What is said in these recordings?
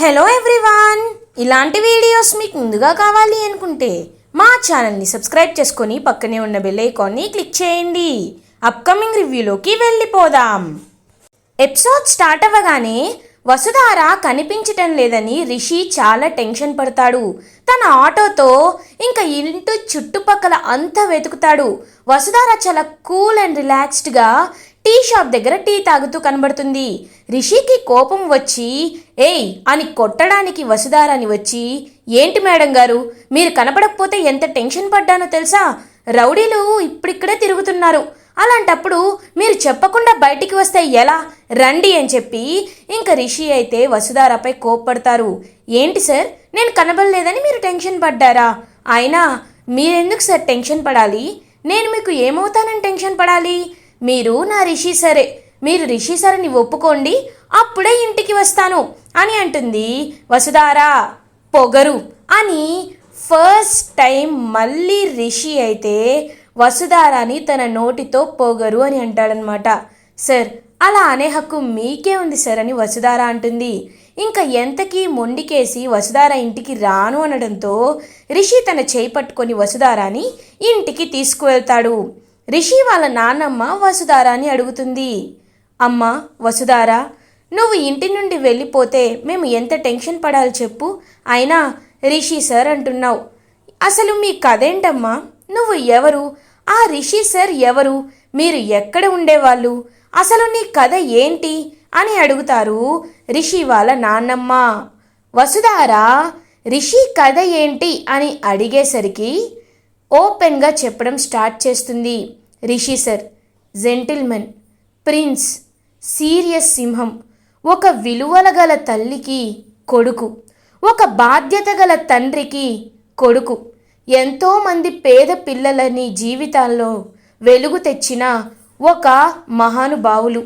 Hello everyone ఇలాంటి videos మీకు ముందుగా కావాలి అనుకుంటే మా ఛానల్ని సబ్స్క్రైబ్ చేసుకొని పక్కనే ఉన్న బెల్ ఐకాన్ని క్లిక్ చేయండి. అప్కమింగ్ రివ్యూలోకి వెళ్ళిపోదాం. ఎపిసోడ్ స్టార్ట్ అవ్వగానే వసుధార కనిపించటం లేదని రిషి చాలా టెన్షన్ పడతాడు. తన ఆటోతో ఇంకా ఇంటి చుట్టుపక్కల అంతా వెతుకుతాడు. వసుధార చాలా కూల్ అండ్ రిలాక్స్డ్గా టీ షాప్ దగ్గర టీ తాగుతూ కనబడుతుంది. రిషికి కోపం వచ్చి ఏయ్ అని కొట్టడానికి వసుధారాని వచ్చి ఏంటి మేడం గారు మీరు కనపడకపోతే ఎంత టెన్షన్ పడ్డానో తెలుసా? రౌడీలు ఇప్పుడిక్కడే తిరుగుతున్నారు. అలాంటప్పుడు మీరు చెప్పకుండా బయటికి వస్తే ఎలా? రండి అని చెప్పి ఇంకా రిషి అయితే వసుధారాపై కోప్పడతారు. ఏంటి సార్ నేను కనబడలేదని మీరు టెన్షన్ పడ్డారా? అయినా మీరెందుకు సార్ టెన్షన్ పడాలి? నేను మీకు ఏమవుతానని టెన్షన్ పడాలి? మీరు నా రిషి సరే మీరు రిషి సరని ఒప్పుకోండి అప్పుడే ఇంటికి వస్తాను అని అంటుంది వసుధారా. పొగరు అని ఫస్ట్ టైం మళ్ళీ రిషి అయితే వసుధారాని తన నోటితో పొగరు అని అంటాడనమాట. సార్ అలా అనే హక్కు మీకే ఉంది సార్ అని వసుధార అంటుంది. ఇంకా ఎంతకీ మొండికేసి వసుధార ఇంటికి రాను అనడంతో రిషి తన చేయి పట్టుకొని వసుధారాని ఇంటికి తీసుకువెళ్తాడు. రిషి వాళ్ళ నాన్నమ్మ వసుధారాని అడుగుతుంది. అమ్మ వసుధార నువ్వు ఇంటి నుండి వెళ్ళిపోతే మేము ఎంత టెన్షన్ పడాలి చెప్పు. అయినా రిషి సార్ అంటున్నావు. అసలు మీ కథేంటమ్మా? నువ్వు ఎవరు? ఆ రిషి సార్ ఎవరు? మీరు ఎక్కడ ఉండేవాళ్ళు? అసలు నీ కథ ఏంటి? అని అడుగుతారు రిషి వాళ్ళ నాన్నమ్మ. వసుధార రిషి కథ ఏంటి? అని అడిగేసరికి ఓపెన్గా చెప్పడం స్టార్ట్ చేస్తుంది. Rishi sir gentleman prince serious సింహం ఒక విలువల గల తల్లికి కొడుకు ఒక బాధ్యత గల తండ్రికి కొడుకు. ఎంతోమంది పేద పిల్లలని జీవితాల్లో వెలుగు తెచ్చిన ఒక మహానుభావులు.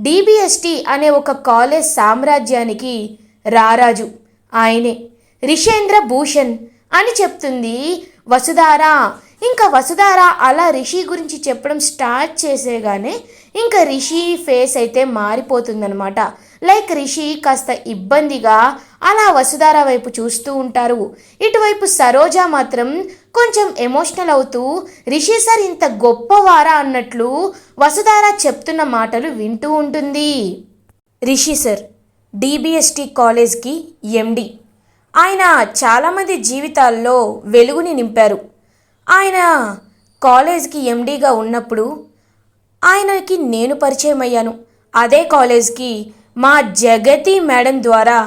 డిబిఎస్టి అనే ఒక కాలేజ్ సామ్రాజ్యానికి రారాజు. ఆయనే రిషేంద్ర భూషణ్ అని చెప్తుంది వసుధారా. ఇంకా వసుధార అలా రిషి గురించి చెప్పడం స్టార్ట్ చేసేగానే ఇంకా రిషి ఫేస్ అయితే మారిపోతుందనమాట లైక్ రిషి కాస్త ఇబ్బందిగా అలా వసుధార వైపు చూస్తూ ఉంటారు. ఇటువైపు సరోజ మాత్రం కొంచెం ఎమోషనల్ అవుతూ రిషి సార్ ఇంత గొప్పవారా అన్నట్లు వసుధార చెప్తున్న మాటలు వింటూ ఉంటుంది. రిషి సార్ డిబిఎస్టి కాలేజ్కి ఎండి. ఆయన చాలామంది జీవితాల్లో వెలుగుని నింపారు. ఆయన కాలేజ్కి ఎండీగా ఉన్నప్పుడు ఆయనకి నేను పరిచయం అయ్యాను అదే కాలేజ్కి మా జగతి మేడం ద్వారా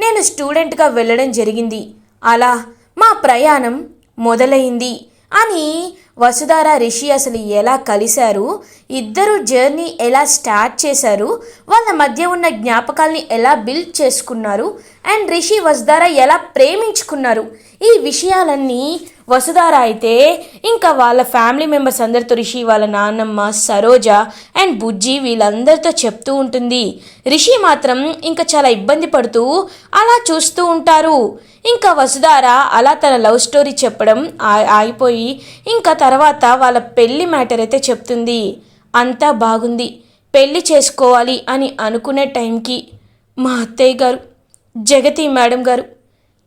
నేను స్టూడెంట్గా వెళ్ళడం జరిగింది. అలా మా ప్రయాణం మొదలైంది అని వసుధార రిషి అసలు ఎలా కలిశారు ఇద్దరు జర్నీ ఎలా స్టార్ట్ చేశారు వాళ్ళ మధ్య ఉన్న జ్ఞాపకాల్ని ఎలా బిల్డ్ చేసుకున్నారు అండ్ రిషి వసుధార ఎలా ప్రేమించుకున్నారు ఈ విషయాలన్నీ వసుధార అయితే ఇంకా వాళ్ళ ఫ్యామిలీ మెంబర్స్ అందరితో రిషి వాళ్ళ నాన్నమ్మ సరోజ అండ్ బుజ్జి వీళ్ళందరితో చెప్తూ ఉంటుంది. రిషి మాత్రం ఇంకా చాలా ఇబ్బంది పడుతూ అలా చూస్తూ ఉంటారు. ఇంకా వసుధార అలా తన లవ్ స్టోరీ చెప్పడం ఆ- ఆగిపోయి ఇంకా తర్వాత వాళ్ళ పెళ్ళి మ్యాటర్ అయితే చెప్తుంది. అంతా బాగుంది. పెళ్ళి చేసుకోవాలి అని అనుకునే టైంకి మా అత్తయ్య గారు జగతి మేడం గారు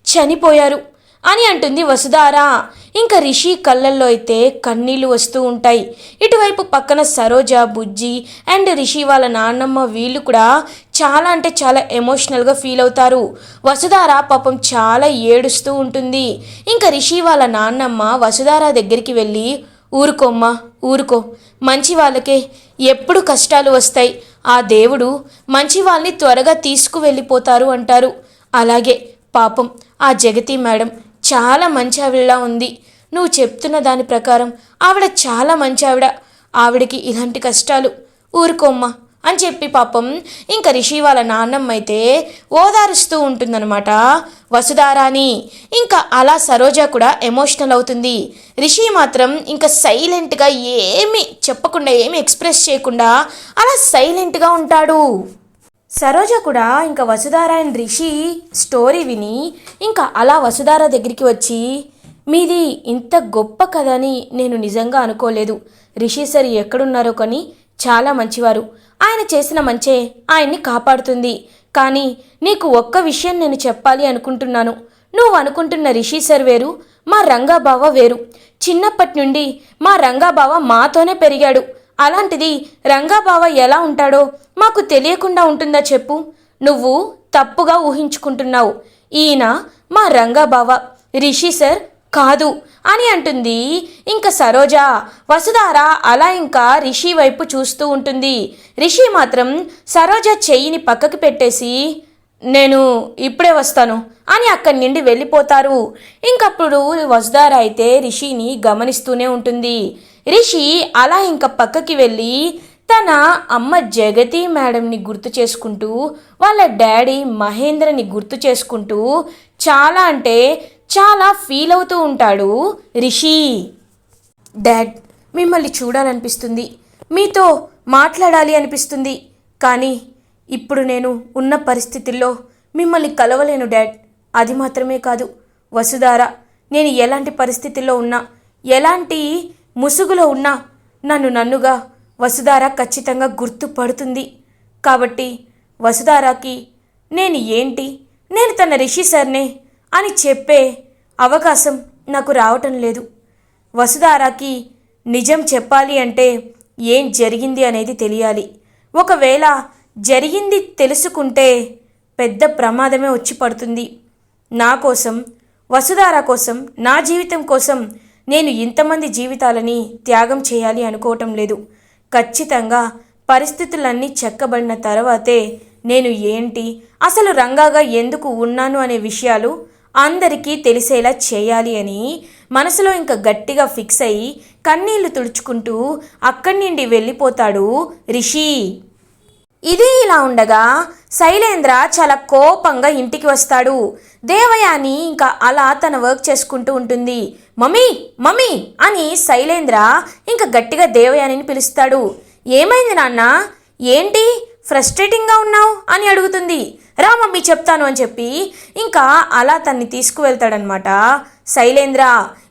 చనిపోయారు. అని అంటుంది వసుధారా. ఇంకా రిషి కళ్ళల్లో అయితే కన్నీళ్ళు వస్తూ ఉంటాయి. ఇటువైపు పక్కన సరోజ బుజ్జి అండ్ రిషి వాళ్ళ నాన్నమ్మ వీళ్ళు కూడా చాలా అంటే చాలా ఎమోషనల్గా ఫీల్ అవుతారు. వసుధార పాపం చాలా ఏడుస్తూ ఉంటుంది. ఇంకా రిషి వాళ్ళ నాన్నమ్మ వసుధార దగ్గరికి వెళ్ళి ఊరుకోమ్మా ఊరుకో. మంచి వాళ్ళకే ఎప్పుడు కష్టాలు వస్తాయి. ఆ దేవుడు మంచి వాళ్ళని త్వరగా తీసుకువెళ్ళిపోతారు అంటారు. అలాగే పాపం ఆ జగతి మేడం చాలా మంచి ఆవిడలా ఉంది. నువ్వు చెప్తున్న దాని ప్రకారం ఆవిడ చాలా మంచి ఆవిడ. ఆవిడకి ఇలాంటి కష్టాలు. ఊరుకోమ్మా అని చెప్పి పాపం ఇంకా రిషి వాళ్ళ నాన్నమ్మ అయితే ఓదారుస్తూ ఉంటుందన్నమాట. వసుధారాని ఇంకా అలా సరోజ కూడా ఎమోషనల్ అవుతుంది. రిషి మాత్రం ఇంకా సైలెంట్గా ఏమి చెప్పకుండా ఏమీ ఎక్స్ప్రెస్ చేయకుండా అలా సైలెంట్గా ఉంటాడు. సరోజ కూడా ఇంకా వసుధార అండ్ రిషి స్టోరీ విని ఇంకా అలా వసుధార దగ్గరికి వచ్చి మీది ఇంత గొప్ప కథ అని నేను నిజంగా అనుకోలేదు. రిషి సార్ ఎక్కడున్నారో కానీ చాలా మంచివారు. ఆయన చేసిన మంచే ఆయన్ని కాపాడుతుంది. కానీ నీకు ఒక్క విషయం నేను చెప్పాలి అనుకుంటున్నాను. నువ్వు అనుకుంటున్న రిషి సార్ వేరు మా రంగాబావ వేరు. చిన్నప్పటి నుండి మా రంగాబావ మాతోనే పెరిగాడు. అలాంటిది రంగాబావ ఎలా ఉంటాడో మాకు తెలియకుండా ఉంటుందా చెప్పు? నువ్వు తప్పుగా ఊహించుకుంటున్నావు. ఈయన మా రంగాబావ. రిషి సార్ కాదు అని అంటుంది. ఇంకా సరోజ వసుధార అలా ఇంకా రిషి వైపు చూస్తూ ఉంటుంది. రిషి మాత్రం సరోజ చెయ్యిని పక్కకి పెట్టేసి నేను ఇప్పుడే వస్తాను అని అక్కడి నుండి వెళ్ళిపోతారు. ఇంకప్పుడు వసుధార అయితే రిషిని గమనిస్తూనే ఉంటుంది. రిషి అలా ఇంకా పక్కకి వెళ్ళి తన అమ్మ జగతి మేడంని గుర్తు చేసుకుంటూ వాళ్ళ డాడీ మహేంద్రని గుర్తు చేసుకుంటూ చాలా అంటే చాలా ఫీల్ అవుతూ ఉంటాడు రిషి. డాడ్ మిమ్మల్ని చూడాలనిపిస్తుంది. మీతో మాట్లాడాలి అనిపిస్తుంది. కానీ ఇప్పుడు నేను ఉన్న పరిస్థితుల్లో మిమ్మల్ని కలవలేను డాడ్. అది మాత్రమే కాదు. వసుధార నేను ఎలాంటి పరిస్థితుల్లో ఉన్నా ఎలాంటి ముసుగులో ఉన్నా నన్ను నన్నుగా వసుధార ఖచ్చితంగా గుర్తుపడుతుంది కాబట్టి వసుధారాకి నేను ఏంటి? నేను తన రిషి సార్నే అని చెప్పే అవకాశం నాకు రావటం లేదు. వసుధారాకి నిజం చెప్పాలి అంటే ఏం జరిగింది అనేది తెలియాలి. ఒకవేళ జరిగింది తెలుసుకుంటే పెద్ద ప్రమాదమే వచ్చి పడుతుంది. నా కోసం వసుధార కోసం నా జీవితం కోసం నేను ఇంతమంది జీవితాలని త్యాగం చేయాలి అనుకోవటం లేదు. ఖచ్చితంగా పరిస్థితులన్నీ చెక్కబడిన తర్వాతే నేను ఏంటి అసలు రంగాగా ఎందుకు ఉన్నాను అనే విషయాలు అందరికీ తెలిసేలా చేయాలి అని మనసులో ఇంకా గట్టిగా ఫిక్స్ అయ్యి కన్నీళ్ళు తుడుచుకుంటూ అక్కడి నుండి వెళ్ళిపోతాడు రిషి. ఇది ఇలా ఉండగా శైలేంద్ర చాలా కోపంగా ఇంటికి వస్తాడు. దేవయాని ఇంకా అలా తన వర్క్ చేసుకుంటూ ఉంటుంది. మమ్మీ మమ్మీ అని శైలేంద్ర ఇంకా గట్టిగా దేవయానిని పిలుస్తాడు. ఏమైంది నాన్న? ఏంటి? ఫ్రస్ట్రేటింగ్గా ఉన్నావు? అని అడుగుతుంది. రా మమ్మీ చెప్తాను అని చెప్పి ఇంకా అలా తన్ని తీసుకువెళ్తాడనమాట శైలేంద్ర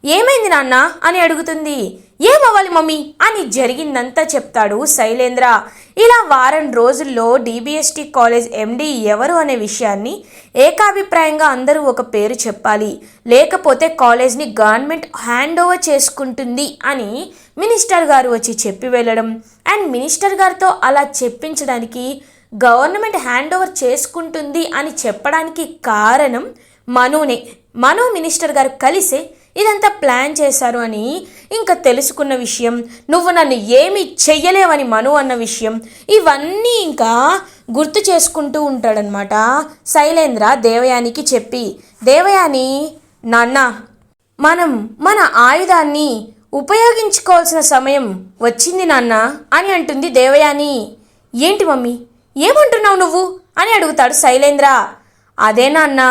ఏమైంది నాన్న? అని అడుగుతుంది. ఏమవ్వాలి మమ్మీ? అని జరిగిందంతా చెప్తాడు శైలేంద్ర. ఇలా వారం రోజుల్లో డీబీఎస్టీ కాలేజ్ ఎండి ఎవరు అనే విషయాన్ని ఏకాభిప్రాయంగా అందరూ ఒక పేరు చెప్పాలి. లేకపోతే కాలేజ్ని గవర్నమెంట్ హ్యాండ్ ఓవర్ చేసుకుంటుంది అని మినిస్టర్ గారు వచ్చి చెప్పి వెళ్ళడం. అండ్ మినిస్టర్ గారితో అలా చెప్పించడానికి గవర్నమెంట్ హ్యాండ్ ఓవర్ చేసుకుంటుంది అని చెప్పడానికి కారణం మనునే. మను మినిస్టర్ గారు కలిసే ఇదంతా ప్లాన్ చేశారు అని ఇంకా తెలుసుకున్న విషయం నువ్వు నన్ను ఏమి చెయ్యలేవని మను అన్న విషయం ఇవన్నీ ఇంకా గుర్తు చేసుకుంటూ ఉంటాడనమాట శైలేంద్ర దేవయానికి చెప్పి దేవయాని నాన్న మనం మన ఆయుధాన్ని ఉపయోగించుకోవాల్సిన సమయం వచ్చింది నాన్న అని అంటుంది దేవయాని. ఏంటి మమ్మీ ఏమంటున్నావు నువ్వు? అని అడుగుతాడు శైలేంద్ర. అదే నాన్న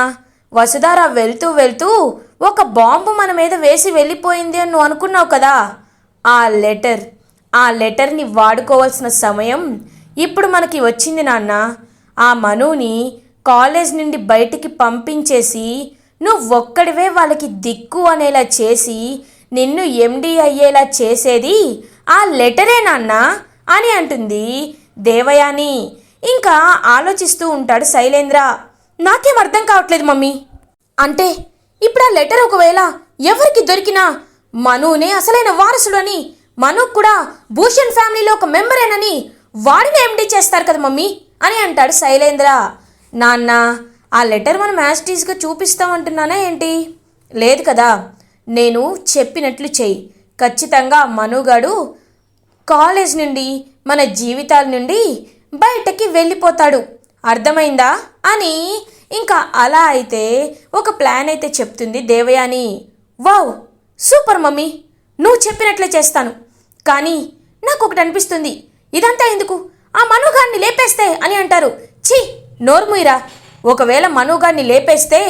వసుధార వెళ్తూ వెళ్తూ ఒక బాంబు మన మీద వేసి వెళ్ళిపోయింది అని నువ్వు అనుకున్నావు కదా? ఆ లెటర్ ఆ లెటర్ని వాడుకోవాల్సిన సమయం ఇప్పుడు మనకి వచ్చింది నాన్న. ఆ మనుని కాలేజ్ నుండి బయటికి పంపించేసి నువ్వు ఒక్కడివే వాళ్ళకి దిక్కు అనేలా చేసి నిన్ను ఎండి అయ్యేలా చేసేది ఆ లెటరే నాన్న అని అంటుంది దేవయాని. ఇంకా ఆలోచిస్తూ ఉంటాడు శైలేంద్ర. నాకేం అర్థం కావట్లేదు మమ్మీ. అంటే ఇప్పుడు ఆ లెటర్ ఒకవేళ ఎవరికి దొరికినా మనునే అసలైన వారసుడని మను కూడా భూషణ్ ఫ్యామిలీలో ఒక మెంబరేనని వాడిని ఎండి చేస్తారు కదా మమ్మీ అని అంటాడు శైలేంద్ర. నాన్న ఆ లెటర్ మనం యాస్టీస్గా చూపిస్తామంటున్నానా ఏంటి? లేదు కదా నేను చెప్పినట్లు చెయ్యి. ఖచ్చితంగా మనుగాడు కాలేజ్ నుండి మన జీవితాల నుండి బయటకి వెళ్ళిపోతాడు. అర్థమైందా? అని ఇంకా అలా అయితే ఒక ప్లాన్ అయితే చెప్తుంది దేవయాని. Wow super mummy. నువ్వు చెప్పినట్లే చేస్తాను. కానీ నాకు ఒకటి అనిపిస్తుంది. ఇదంతా ఎందుకు? ఆ మనుగాన్ని లేపేస్తే అని అంటారు. ఛీ నోర్ముయిరా ఒకవేళ మనుగాన్ని లేపేస్తే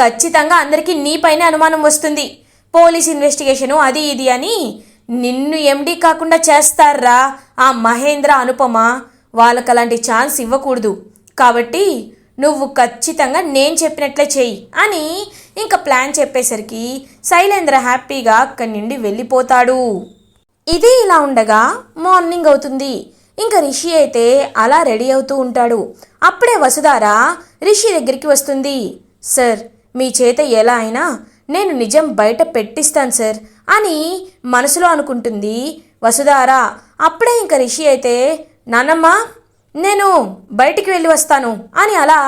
ఖచ్చితంగా అందరికీ నీపైనే అనుమానం వస్తుంది. పోలీస్ ఇన్వెస్టిగేషను అది ఇది అని నిన్ను ఎండి కాకుండా చేస్తారా ఆ మహేంద్ర అనుపమ? వాళ్ళకి అలాంటి ఛాన్స్ ఇవ్వకూడదు. కాబట్టి నువ్వు ఖచ్చితంగా నేను చెప్పినట్లే చెయ్యి అని ఇంకా ప్లాన్ చెప్పేసరికి శైలేంద్ర హ్యాపీగా అక్కడి నుండి వెళ్ళిపోతాడు. ఇది ఇలా ఉండగా మార్నింగ్ అవుతుంది. ఇంకా రిషి అయితే అలా రెడీ అవుతూ ఉంటాడు. అప్పుడే వసుధార రిషి దగ్గరికి వస్తుంది. సార్ మీ చేత ఎలా అయినా నేను నిజం బయట పెట్టిస్తాను సార్ అని మనసులో అనుకుంటుంది వసుధార. అప్పుడే ఇంకా రిషి అయితే నానమ్మ నేను బయటికి వెళ్ళి వస్తాను అని అలా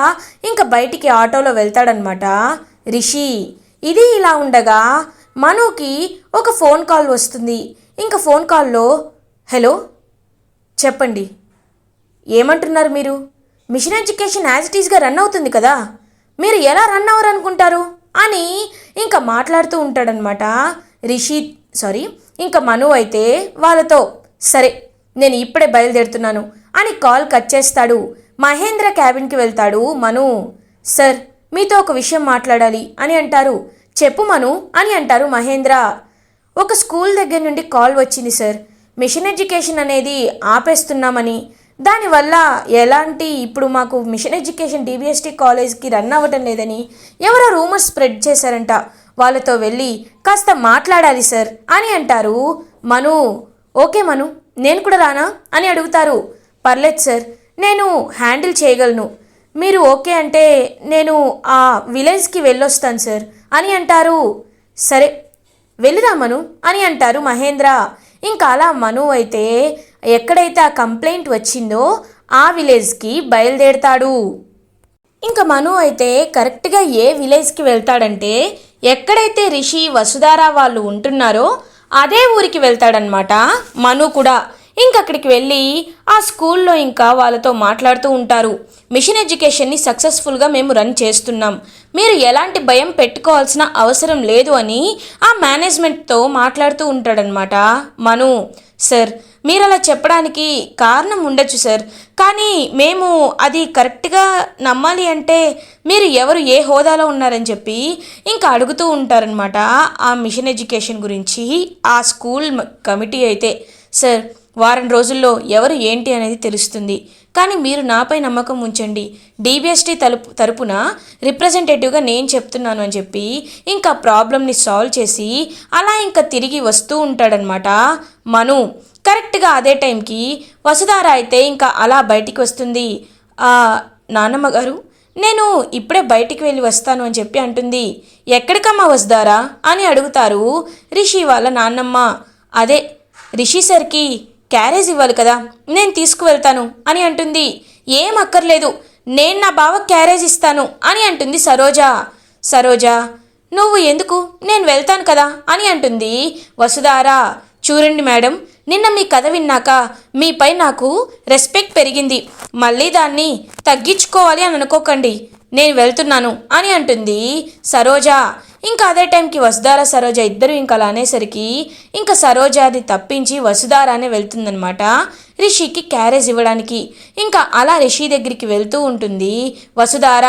ఇంకా బయటికి ఆటోలో వెళ్తాడనమాట. రిషి ఇది ఇలా ఉండగా మనుకి ఒక ఫోన్ కాల్ వస్తుంది. ఇంకా ఫోన్ కాల్లో హలో చెప్పండి. ఏమంటున్నారు మీరు? మిషన్ ఎడ్యుకేషన్ యాజ్ ఇట్ ఈస్గా రన్ అవుతుంది కదా. మీరు ఎలా రన్ అవ్వరు అనుకుంటారు అని ఇంకా మాట్లాడుతూ ఉంటాడనమాట. రిషి సారీ ఇంకా మను అయితే వాళ్ళతో సరే నేను ఇప్పుడే బయలుదేరుతున్నాను. అని కాల్ కట్ చేస్తాడు. మహేంద్ర క్యాబిన్కి వెళ్తాడు మను. సార్ మీతో ఒక విషయం మాట్లాడాలి అని అంటారు. చెప్పు మను అని అంటారు మహేంద్ర. ఒక స్కూల్ దగ్గర నుండి కాల్ వచ్చింది సార్. మిషన్ ఎడ్యుకేషన్ అనేది ఆపేస్తున్నామని. దానివల్ల ఎలాంటి ఇప్పుడు మాకు మిషన్ ఎడ్యుకేషన్ డిబిఎస్టీ కాలేజ్కి రన్ అవ్వటం లేదని ఎవరో రూమర్స్ స్ప్రెడ్ చేశారంట. వాళ్ళతో వెళ్ళి కాస్త మాట్లాడాలి సార్ అని అంటారు మను. ఓకే మను నేను కూడా రానా అని అడుగుతారు. పర్లేదు సార్ నేను హ్యాండిల్ చేయగలను. మీరు ఓకే అంటే నేను ఆ విలేజ్కి వెళ్ళొస్తాను సార్ అని అంటారు. సరే వెళ్ళిరా మను అని అంటారు మహేంద్ర. ఇంకా అలా మను అయితే ఎక్కడైతే ఆ కంప్లైంట్ వచ్చిందో ఆ విలేజ్కి బయలుదేరతాడు. ఇంకా మను అయితే కరెక్ట్గా ఏ విలేజ్కి వెళ్తాడంటే ఎక్కడైతే రిషి వసుధార వాళ్ళు ఉంటున్నారో అదే ఊరికి వెళ్తాడనమాట మను కూడా ఇంక అక్కడికి వెళ్ళి ఆ స్కూల్లో ఇంకా వాళ్ళతో మాట్లాడుతూ ఉంటారు. మిషన్ ఎడ్యుకేషన్ని సక్సెస్ఫుల్గా మేము రన్ చేస్తున్నాం. మీరు ఎలాంటి భయం పెట్టుకోవాల్సిన అవసరం లేదు అని ఆ మేనేజ్మెంట్తో మాట్లాడుతూ ఉంటాడనమాట మను సార్ మీరు అలా చెప్పడానికి కారణం ఉండొచ్చు సార్. కానీ మేము అది కరెక్ట్గా నమ్మాలి అంటే మీరు ఎవరు ఏ హోదాలో ఉన్నారని చెప్పి ఇంకా అడుగుతూ ఉంటారనమాట ఆ మిషన్ ఎడ్యుకేషన్ గురించి ఆ స్కూల్ కమిటీ అయితే. సార్ వారం రోజుల్లో ఎవరు ఏంటి అనేది తెలుస్తుంది. కానీ మీరు నాపై నమ్మకం ఉంచండి. డీబీఎస్టీ తలుపు తరపున రిప్రజెంటేటివ్గా నేను చెప్తున్నాను అని చెప్పి ఇంకా ప్రాబ్లమ్ని సాల్వ్ చేసి అలా ఇంకా తిరిగి వస్తూ ఉంటాడనమాట మను. కరెక్ట్గా అదే టైంకి వసుధార అయితే ఇంకా అలా బయటికి వస్తుంది. నానమ్మ నాన్నమ్మ గారు నేను ఇప్పుడే బయటికి వెళ్ళి వస్తాను అని చెప్పి అంటుంది. ఎక్కడికమ్మా వస్తారా అని అడుగుతారు రిషి వాళ్ళ నాన్నమ్మ అదే రిషి సర్కి క్యారేజ్ ఇవ్వాలి కదా నేను తీసుకువెళ్తాను అని అంటుంది. ఏం అక్కర్లేదు నేను నా బావ క్యారేజ్ ఇస్తాను అని అంటుంది సరోజ. సరోజ నువ్వు ఎందుకు? నేను వెళ్తాను కదా అని అంటుంది వసుధారా. చూడండి మేడం నిన్న మీ కథ విన్నాక మీపై నాకు రెస్పెక్ట్ పెరిగింది. మళ్ళీ దాన్ని తగ్గించుకోవాలి అని అనుకోకండి నేను వెళ్తున్నాను అని అంటుంది సరోజ. ఇంకా అదే టైంకి వసుధార సరోజ ఇద్దరు ఇంకా అలా అనేసరికి ఇంకా సరోజాది తప్పించి వసుధారానే వెళ్తుందనమాట రిషికి క్యారేజ్ ఇవ్వడానికి. ఇంకా అలా రిషి దగ్గరికి వెళ్తూ ఉంటుంది. వసుధార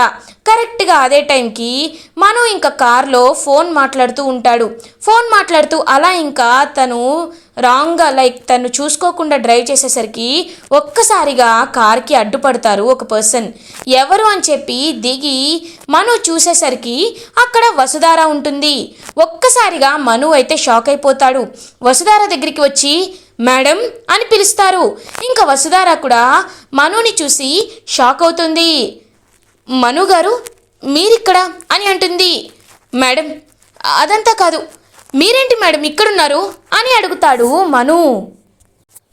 కరెక్ట్గా అదే టైంకి మను ఇంకా కార్లో ఫోన్ మాట్లాడుతూ ఉంటాడు. ఫోన్ మాట్లాడుతూ అలా ఇంకా తను రాంగ్గా లైక్ తను చూసుకోకుండా డ్రైవ్ చేసేసరికి ఒక్కసారిగా కార్కి అడ్డుపడతారు ఒక పర్సన్. ఎవరు అని చెప్పి దిగి మను చూసేసరికి అక్కడ వసుధార ఉంటుంది. ఒక్కసారిగా మను అయితే షాక్ అయిపోతాడు. వసుధార దగ్గరికి వచ్చి మేడం అని పిలుస్తారు. ఇంకా వసుధార కూడా మనుని చూసి షాక్ అవుతుంది. మను గారు మీరిక్కడ అని అంటుంది. మేడం అదంతా కాదు. మీరేంటి మేడం ఇక్కడున్నారు అని అడుగుతాడు మను.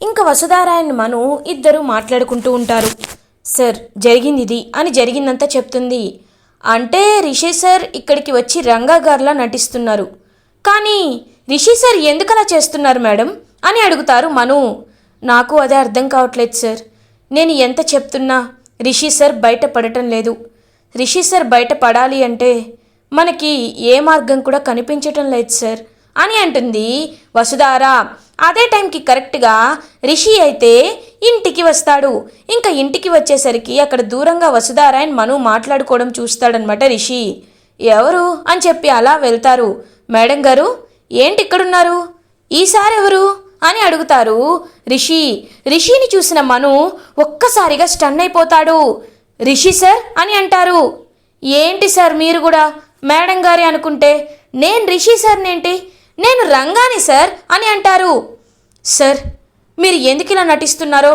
ఇంకా వసుధార అండ్ మను ఇద్దరు మాట్లాడుకుంటూ ఉంటారు. సార్ జరిగింది ఇది అని జరిగిందంతా చెప్తుంది. అంటే రిషి సార్ ఇక్కడికి వచ్చి రంగా గారిలా నటిస్తున్నారు. కానీ రిషి సార్ ఎందుకలా చేస్తున్నారు మేడం? అని అడుగుతారు మను. నాకు అదే అర్థం కావట్లేదు సార్. నేను ఎంత చెప్తున్నా రిషి సార్ బయట పడటం లేదు. రిషి సార్ బయట పడాలి అంటే మనకి ఏ మార్గం కూడా కనిపించటం లేదు సార్ అని అంటుంది వసుధార. అదే టైంకి కరెక్ట్గా రిషి అయితే ఇంటికి వస్తాడు. ఇంకా ఇంటికి వచ్చేసరికి అక్కడ దూరంగా వసుధార అని మను మాట్లాడుకోవడం చూస్తాడనమాట రిషి. ఎవరు? అని చెప్పి అలా వెళ్తారు. మేడం గారు ఏంటి ఇక్కడున్నారు? ఈసారి ఎవరు అని అడుగుతారు రిషి. రిషిని చూసిన మను ఒక్కసారిగా స్టన్ అయిపోతాడు. రిషి సార్ అని అంటారు. ఏంటి సార్ మీరు కూడా? మేడం గారి అనుకుంటే నేను రిషి సార్నేంటి? నేను రంగాని సార్ అని అంటారు. సార్ మీరు ఎందుకు ఇలా నటిస్తున్నారో?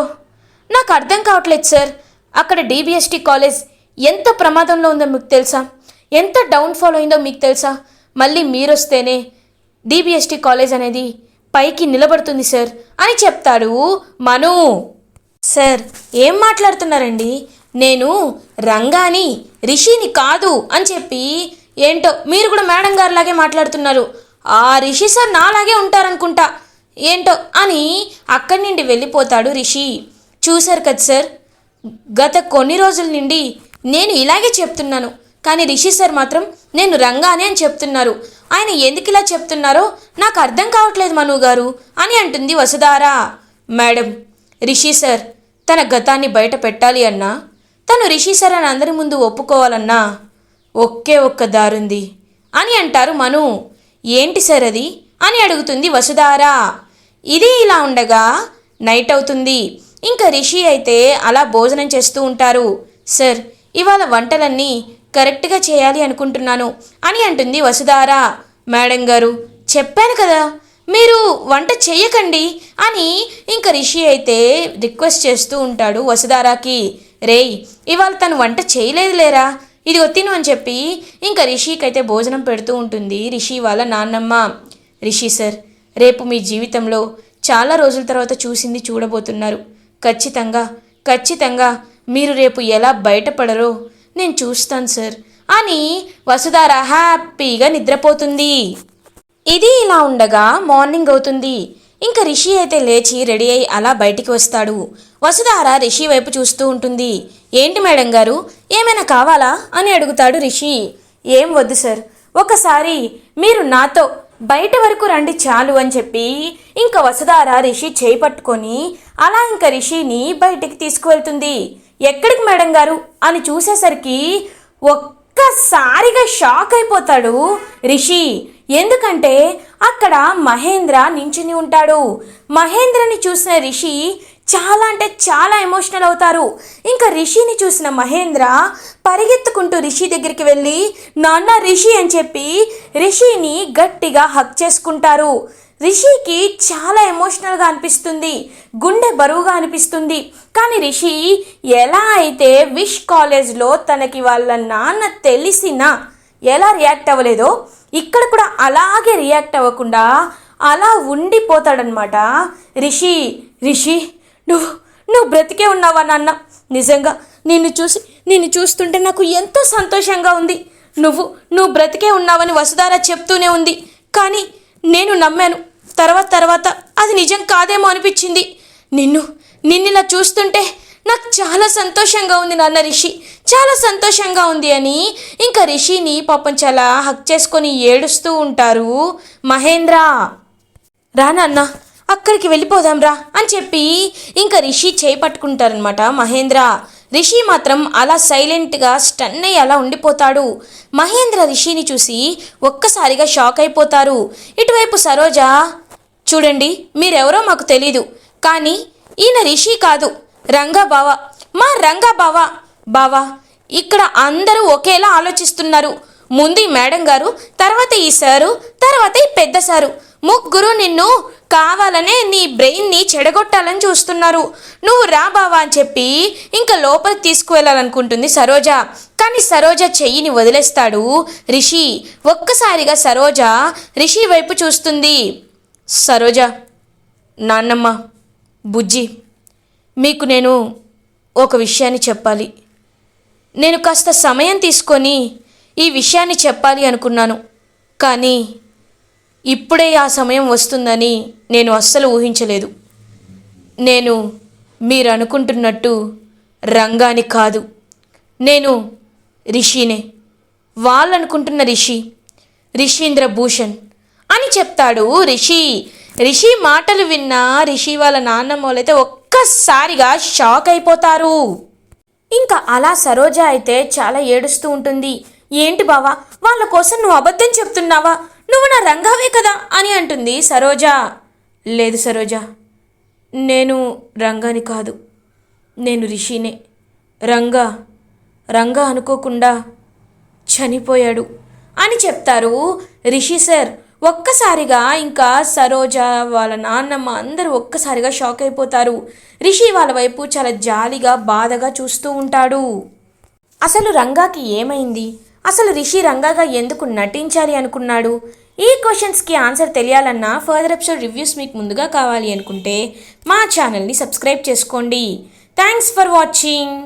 నాకు అర్థం కావట్లేదు సార్. అక్కడ డిబిఎస్టీ కాలేజ్ ఎంత ప్రమాదంలో ఉందో మీకు తెలుసా? ఎంత డౌన్ఫాల్ అయిందో మీకు తెలుసా? మళ్ళీ మీరొస్తేనే డిబిఎస్టీ కాలేజ్ అనేది పైకి నిలబడుతుంది సార్ అని చెప్తాడు మను. సార్ ఏం మాట్లాడుతున్నారండి? నేను రంగాని రిషిని కాదు అని చెప్పి ఏంటో మీరు కూడా మేడం గారిలాగే మాట్లాడుతున్నారు. ఆ రిషి సార్ నాలాగే ఉంటారనుకుంటా. ఏంటో అని అక్కడి నుండి వెళ్ళిపోతాడు రిషి. చూశారు కదా సార్ గత కొన్ని రోజుల నుండి నేను ఇలాగే చెప్తున్నాను. కానీ రిషి సార్ మాత్రం నేను రంగానే అని చెప్తున్నారు. ఆయన ఎందుకు ఇలా చెప్తున్నారో నాకు అర్థం కావట్లేదు మను గారు అని అంటుంది వసుధారా. మేడం రిషి సార్ తన గతాన్ని బయట పెట్టాలి అన్నా తను రిషి సార్ అని అందరి ముందు ఒప్పుకోవాలన్నా ఒకే ఒక్క దారుంది అని అంటారు మను. ఏంటి సార్ అది? అని అడుగుతుంది వసుధారా. ఇది ఇలా ఉండగా నైట్ అవుతుంది. ఇంకా రిషి అయితే అలా భోజనం చేస్తూ ఉంటారు. సార్ ఇవాళ వంటలన్నీ కరెక్ట్గా చేయాలి అనుకుంటున్నాను అని అంటుంది వసుధార. మేడం గారు చెప్పాను కదా మీరు వంట చేయకండి అని ఇంకా రిషి అయితే రిక్వెస్ట్ చేస్తూ ఉంటాడు వసుధారాకి. రేయ్ ఇవాళ తను వంట చేయలేదు లేరా ఇది తిను అని చెప్పి ఇంకా రిషికి అయితే భోజనం పెడుతూ ఉంటుంది రిషి వాళ్ళ నాన్నమ్మ. రిషి సార్ రేపు మీ జీవితంలో చాలా రోజుల తర్వాత చూసింది చూడబోతున్నారు. ఖచ్చితంగా ఖచ్చితంగా మీరు రేపు ఎలా బయటపడరో నేను చూస్తాను సార్. అని వసుధార హ్యాపీగా నిద్రపోతుంది. ఇది ఇలా ఉండగా మార్నింగ్ అవుతుంది. ఇంకా రిషి అయితే లేచి రెడీ అయి అలా బయటికి వస్తాడు. వసుధార రిషి వైపు చూస్తూ ఉంటుంది. ఏంటి మేడం గారు? ఏమైనా కావాలా? అని అడుగుతాడు రిషి. ఏం వద్దు సార్. ఒకసారి మీరు నాతో బయట వరకు రండి చాలు అని చెప్పి ఇంకా వసుధార రిషి చేయి పట్టుకొని అలా ఇంకా రిషిని బయటికి తీసుకువెళ్తుంది. ఎక్కడికి మేడం గారు? అని చూసేసరికి ఒక్కసారిగా షాక్ అయిపోతాడు రిషి. ఎందుకంటే అక్కడ మహేంద్ర నించుని ఉంటాడు. మహేంద్రని చూసిన రిషి చాలా అంటే చాలా ఎమోషనల్ అవుతారు. ఇంకా రిషిని చూసిన మహేంద్ర పరిగెత్తుకుంటూ రిషి దగ్గరికి వెళ్ళి నాన్న రిషి అని చెప్పి రిషిని గట్టిగా హక్ చేసుకుంటారు. రిషికి చాలా ఎమోషనల్గా అనిపిస్తుంది. గుండె బరువుగా అనిపిస్తుంది. కానీ రిషి ఎలా అయితే విష్ కాలేజ్లో తనకి వాళ్ళ నాన్న తెలిసినా ఎలా రియాక్ట్ అవ్వలేదో ఇక్కడ కూడా అలాగే రియాక్ట్ అవ్వకుండా అలా ఉండిపోతాడనమాట రిషి రిషి నువ్వు నువ్వు బ్రతికే ఉన్నావా నాన్న? నిజంగా నిన్ను చూసి నిన్ను చూస్తుంటే నాకు ఎంతో సంతోషంగా ఉంది. నువ్వు నువ్వు బ్రతికే ఉన్నావని వసుధార చెప్తూనే ఉంది. కానీ నేను నమ్మాను. తర్వాత తర్వాత అది నిజం కాదేమో అనిపించింది. నిన్ను నిన్నిలా చూస్తుంటే నాకు చాలా సంతోషంగా ఉంది నాన్న రిషి. చాలా సంతోషంగా ఉంది అని ఇంకా రిషిని పాపం చాలా హక్ చేసుకొని ఏడుస్తూ ఉంటారు మహేంద్ర. రా నాన్న అక్కడికి వెళ్ళిపోదాం రా అని చెప్పి ఇంకా రిషి చేయి పట్టుకుంటారనమాట మహేంద్ర. రిషి మాత్రం అలా సైలెంట్గా స్టన్ అయ్యి అలా ఉండిపోతాడు. మహేంద్ర రిషిని చూసి ఒక్కసారిగా షాక్ అయిపోతారు. ఇటువైపు సరోజ చూడండి మీరెవరో మాకు తెలీదు. కానీ ఈయన రిషి కాదు. రంగా బావ. మా రంగా బావ. బావా ఇక్కడ అందరూ ఒకేలా ఆలోచిస్తున్నారు. ముందు ఈ మేడం గారు తర్వాత ఈ సారు తర్వాత ఈ పెద్ద సారు. ముగ్గురు నిన్ను కావాలనే నీ బ్రెయిన్ని చెడగొట్టాలని చూస్తున్నారు. నువ్వు రా బావా అని చెప్పి ఇంకా లోపలికి తీసుకువెళ్ళాలనుకుంటుంది సరోజ. కానీ సరోజ చెయ్యిని వదిలేస్తాడు రిషి. ఒక్కసారిగా సరోజ రిషి వైపు చూస్తుంది. సరోజ నాన్నమ్మ బుజ్జి మీకు నేను ఒక విషయాన్ని చెప్పాలి. నేను కాస్త సమయం తీసుకొని ఈ విషయాన్ని చెప్పాలి అనుకున్నాను. కానీ ఇప్పుడే ఆ సమయం వస్తుందని నేను అస్సలు ఊహించలేదు. నేను మీరు అనుకుంటున్నట్టు రంగాని కాదు. నేను రిషినే. వాళ్ళనుకుంటున్న రిషి రిషీంద్ర భూషణ్ అని చెప్తాడు రిషి. రిషి మాటలు విన్న రిషి వాళ్ళ నాన్నమ్మ వాళ్ళైతే ఒక్కసారిగా షాక్ అయిపోతారు. ఇంకా అలా సరోజ అయితే చాలా ఏడుస్తూ ఉంటుంది. ఏంటి బావా? వాళ్ళ కోసం నువ్వు అబద్ధం చెప్తున్నావా? నువ్వు నా రంగావే కదా అని అంటుంది సరోజ. లేదు సరోజ నేను రంగాని కాదు నేను రిషినే. రంగా రంగా అనుకోకుండా చనిపోయాడు అని చెప్తారు రిషి సార్. ఒక్కసారిగా ఇంకా సరోజ వాళ్ళ నాన్నమ్మ అందరూ ఒక్కసారిగా షాక్ అయిపోతారు. రిషి వాళ్ళ వైపు చాలా జాలిగా బాధగా చూస్తూ ఉంటాడు. అసలు రంగాకి ఏమైంది? అసలు రిషి రంగాగా ఎందుకు నటించాలి అనుకున్నాడు? ఈ క్వశ్చన్స్కి ఆన్సర్ తెలియాలన్నా ఫర్దర్ ఎపిసోడ్ రివ్యూస్ మీకు ముందుగా కావాలి అనుకుంటే మా ఛానల్ని సబ్స్క్రైబ్ చేసుకోండి. Thanks for watching.